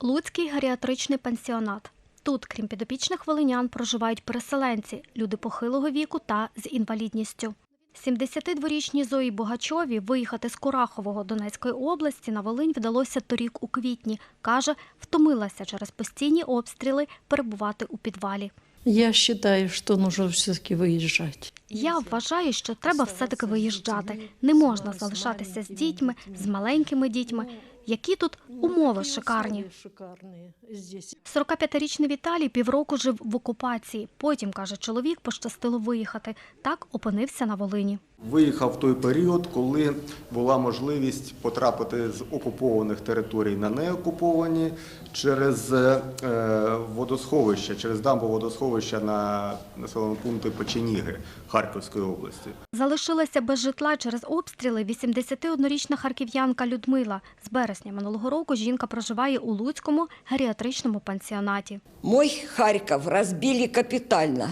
Луцький геріатричний пансіонат. Тут, крім підопічних волинян, проживають переселенці, люди похилого віку та з інвалідністю. 72-річній Зої Богачові виїхати з Курахового Донецької області на Волинь вдалося торік у квітні. Каже, втомилася через постійні обстріли перебувати у підвалі. Я считаю, что нужно все-таки выезжать. Я вважаю, що треба все-таки виїжджати. Не можна залишатися з дітьми, з маленькими дітьми. Які тут умови шикарні. Шикарные здесь. 45-річний Віталій півроку жив в окупації. Потім, каже чоловік, пощастило виїхати. Так опинився на Волині. Виїхав в той період, коли була можливість потрапити з окупованих територій на неокуповані через е, водосховища, через дамбу водосховища на населеному пункті Печеніги Харківської області. Залишилася без житла через обстріли 81-річна харків'янка Людмила. З березня минулого року жінка проживає у Луцькому геріатричному пансіонаті. Мой Харьков разбили капитально.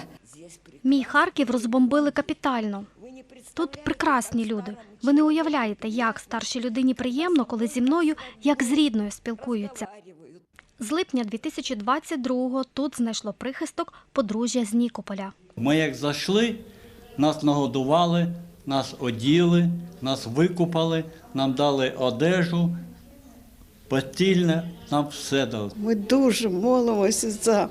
Мій Харків розбомбили капітально. Тут прекрасні люди. Ви не уявляєте, як старшій людині приємно, коли зі мною як з рідною спілкуються. З липня 2022-го тут знайшло прихисток подружжя з Нікополя. Ми як зайшли, нас нагодували, нас оділи, нас викупали, нам дали одежу, постільне, нам все дали. Ми дуже молимося за,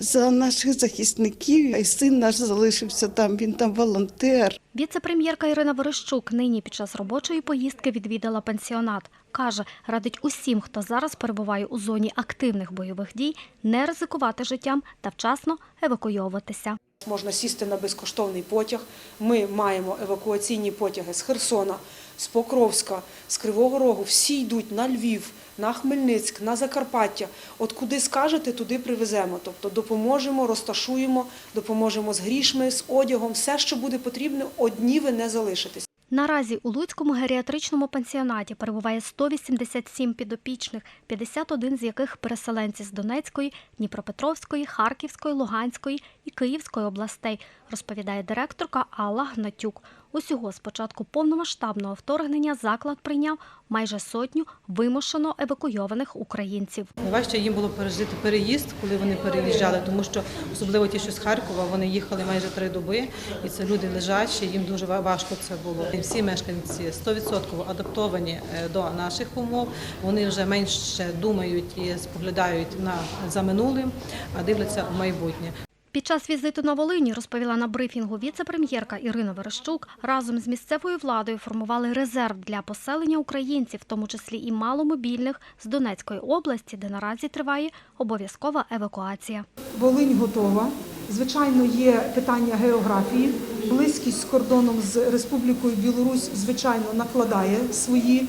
за наших захисників. І син наш залишився там, він там волонтер. Віце-прем'єрка Ірина Верещук нині під час робочої поїздки відвідала пансіонат. Каже, радить усім, хто зараз перебуває у зоні активних бойових дій, не ризикувати життям та вчасно евакуйовуватися. Можна сісти на безкоштовний потяг. Ми маємо евакуаційні потяги з Херсона, з Покровська, з Кривого Рогу. Всі йдуть на Львів, на Хмельницьк, на Закарпаття. От куди скажете, туди привеземо. Тобто допоможемо, розташуємо, допоможемо з грішми, з одягом. Все, що буде потрібно, одні ви не залишитесь. Наразі у Луцькому геріатричному пансіонаті перебуває 187 підопічних, 51 з яких переселенці з Донецької, Дніпропетровської, Харківської, Луганської і Київської областей, розповідає директорка Алла Гнатюк. Усього з початку повномасштабного вторгнення заклад прийняв майже сотню вимушено евакуйованих українців. Найважче їм було пережити переїзд, коли вони переїжджали, тому що особливо ті, що з Харкова, вони їхали майже три доби, і це люди лежачі, їм дуже важко це було. Всі мешканці 100% адаптовані е, до наших умов. Вони вже менше думають і споглядають на за минулим, а дивляться в майбутнє. Під час візиту на Волині, розповіла на брифінгу віце-прем'єрка Ірина Верещук, разом з місцевою владою формували резерв для поселення українців, в тому числі і маломобільних, з Донецької області, де наразі триває обов'язкова евакуація. Волинь готова. Звичайно, є питання географії. Близькість з кордоном з Республікою Білорусь, звичайно, накладає свої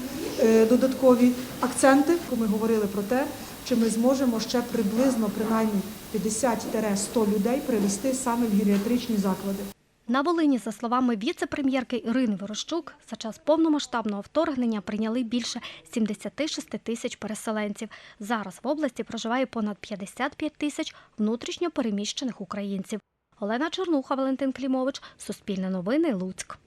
додаткові акценти. Ми говорили про те, чи ми зможемо ще приблизно, принаймні 50-100 людей привезти саме в геріатричні заклади. На Волині, за словами віце-прем'єрки Ірини Ворощук, за час повномасштабного вторгнення прийняли більше 76 тисяч переселенців. Зараз в області проживає понад 55 тисяч внутрішньо переміщених українців. Олена Чернуха, Валентин Клімович, Суспільне новини, Луцьк.